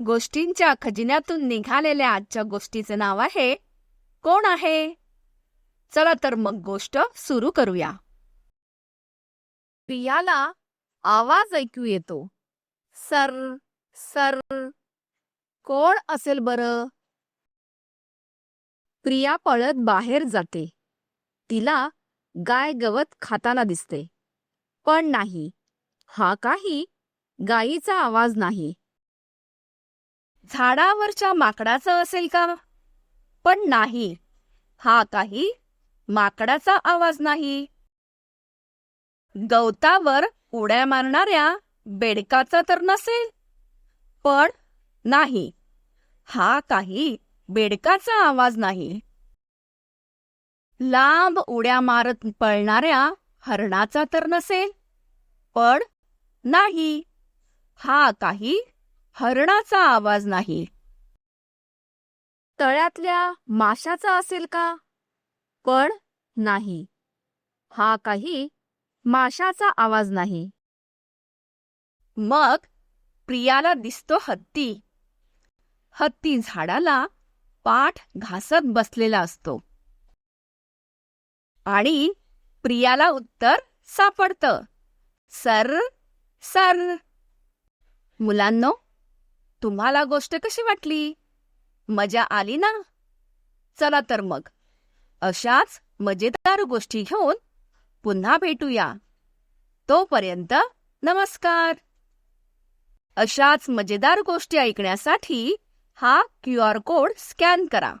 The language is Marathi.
गोष्टींच्या खजिन्यातून निघालेल्या आजच्या गोष्टीचं नाव आहे कोण आहे? चला तर मग गोष्ट सुरू करूया. प्रियाला आवाज ऐकू येतो. सर सर कोण असेल बरं? प्रिया पळत बाहेर जाते. तिला गाय गवत खाताना दिसते. पण नाही हा काही गायीचा आवाज नाही. झाडावरच्या माकडाचं असेल का? पण नाही. हा काही माकडाचा आवाज नाही. गवतावर उड्या मारणाऱ्या बेडकाचा तर नसेल. पण नाही. हा काही बेडकाचा आवाज नाही. लांब उड्या मारत पळणाऱ्या हरणाचा तर नसेल. पण नाही. हा काही हरणाचा आवाज नाही. तळ्यातल्या माशाचा असेल का? पण नाही. हा काही माशाचा आवाज नाही. मग प्रियाला दिसतो हत्ती. हत्ती झाडाला पाठ घासत बसलेला असतो. आणि प्रियाला उत्तर सापडतं. Sir sir. मुलांनो तुम्हाला गोष्ट कशी वाटली? मजा आली ना? चला तर मग. अशाच मजेदार गोष्टी घेऊन पुन्हा भेटूया. तोपर्यंत नमस्कार. अशाच मजेदार गोष्टी ऐकण्यासाठी हा क्यू आर कोड स्कॅन करा.